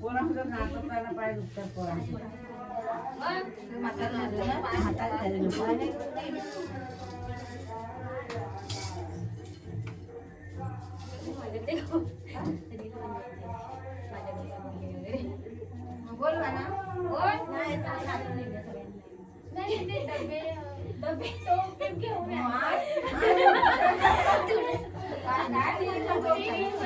पोरांचं नाटक करायला पाहिजे उत्तर पोरांचं मग माझ्या ते बोल म्हणा बोल नाही नाही डबे डबे घेऊन Đã đưa cho cô yên.